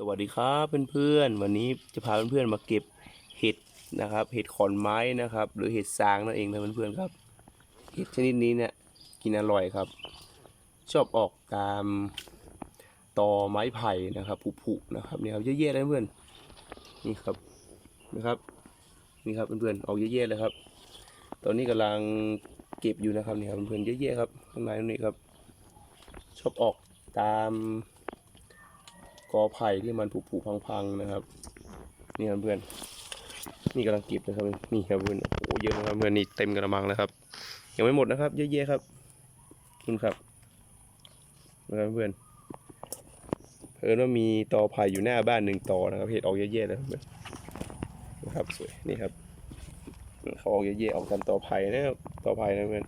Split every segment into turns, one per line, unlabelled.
สวัสดีครับเพื่อนๆวันนี้จะพาเพื่อนๆมาเก็บเห็ดนะครับ เห็ดขอนไม้นะครับ หรือเห็ดซางนั่นเองนะเพื่อนๆครับ เห็ดชนิดนี้เนี่ยกินอร่อยครับ ชอบออกตามตอไม้ไผ่นะครับผุๆนะครับนี่ครับเยอะแยะเลยเพื่อนนี่ครับนะครับนี่ครับเพื่อนๆออกเยอะแยะเลยครับ ตอนนี้กำลังเก็บอยู่นะครับนี่ครับเพื่อนๆเยอะแยะครับข้างในนี่ครับ ชอบออกตาม กอไผ่ที่มันผุๆพังๆนะครับ นี่ครับเพื่อนนี่กำลังเก็บนะครับนี่ครับเพื่อนโอ้เยอะนะครับเพื่อนนี่เต็มกระมังแล้วครับยังไม่หมดนะครับ เยอะๆครับคุณครับนะครับเพื่อนเพิ่นว่ามีตอไผ่อยู่หน้าบ้านหนึ่งตอนะครับเห็ดออกเยอะๆเลยครับเพื่อนนะครับสวยนี่ครับเขาออกเยอะๆออกตามตอไผ่นะครับตอไผ่นะเพื่อน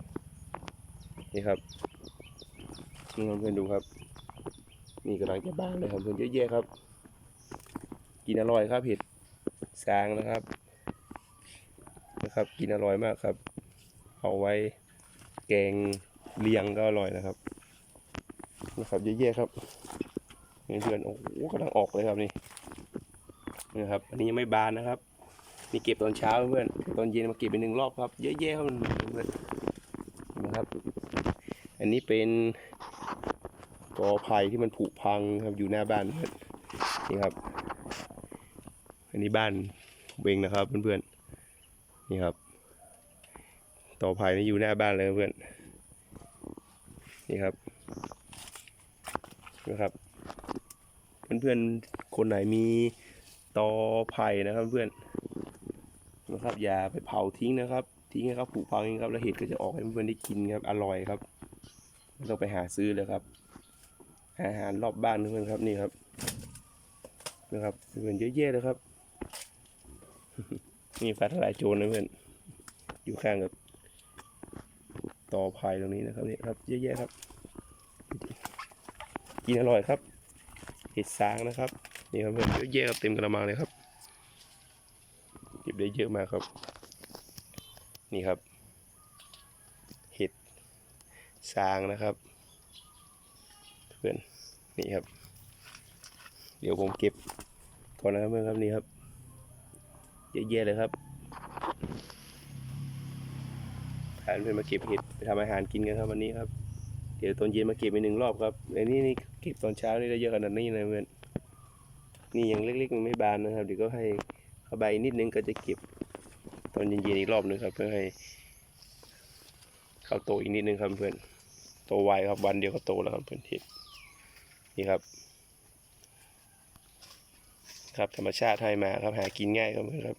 นี่ครับนี่ครับเพื่อนดูครับ นี่กำลังจะบานเลยครับเพื่อนเยอะแยะครับ กินอร่อยครับเห็ดสางนะครับนะครับ กินอร่อยมากครับ เอาไว้แกงเลียงก็อร่อยนะครับนะครับเยอะแยะครับเพื่อนๆโอ้โหกำลังออกเลยครับนี่นะครับ อันนี้ยังไม่บานนะครับมีเก็บตอนเช้าเพื่อนตอนเย็นมาเก็บไปหนึ่งรอบครับ เยอะแยะครับเพื่อนๆนะครับ อันนี้เป็น กอไผ่ที่มันผุพังครับอยู่หน้าบ้านเพื่อนนี่ครับ อันนี้บ้านเวงนะครับเพื่อนๆนี่ครับต่อไผ่นี่อยู่หน้าบ้านเลยเพื่อนนี่ครับนะครับเพื่อนๆคนไหนมีตอไผ่นะครับเพื่อนนะครับอย่าไปเผาทิ้งนะครับ ทิ้งให้เขาผุพังเองครับแล้วเห็ดก็จะออกให้เพื่อนๆได้กินครับอร่อยครับไม่ต้องไปหาซื้อเลยครับ อาหารรอบบ้านเพื่อนครับนี่ครับนะครับเพื่อนเยอะแยะเลยครับนี่ฟ้าทลายโจรนะเพื่อนอยู่ข้างกับต่อไผ่ตรงนี้นะครับนี่ครับเยอะแยะครับกินอร่อยครับเห็ดสางนะครับนี่ครับเพื่อนเยอะแยะครับเต็มกระมังเลยครับเก็บได้เยอะมากครับ นี่ครับ เห็ดสางนะครับ เพื่อนนี่ครับ เดี๋ยวผมเก็บก่อนนะครับเพื่อนครับนี่ครับเยอะแยะเลยครับพาเพื่อนมาเก็บเห็ดไปทำอาหารกินกันครับวันนี้ครับ เดี๋ยวตอนเย็นมาเก็บไปหนึ่งรอบครับไอ้นี่นี่เก็บตอนเช้านี่ได้เยอะขนาดนี้นะเพื่อนนี่ยังเล็กๆมันไม่บานนะครับเดี๋ยวก็ให้เข้าใบนิดนึงก็จะเก็บตอนเย็นๆอีกรอบนึงครับ เพื่อให้เขาโตอีกนิดนึงครับเพื่อนโตไวครับวันเดียวก็โตแล้วครับเพื่อนที่ นี่ครับ ครับธรรมชาติให้มาครับหากินง่ายครับเพื่อนครับ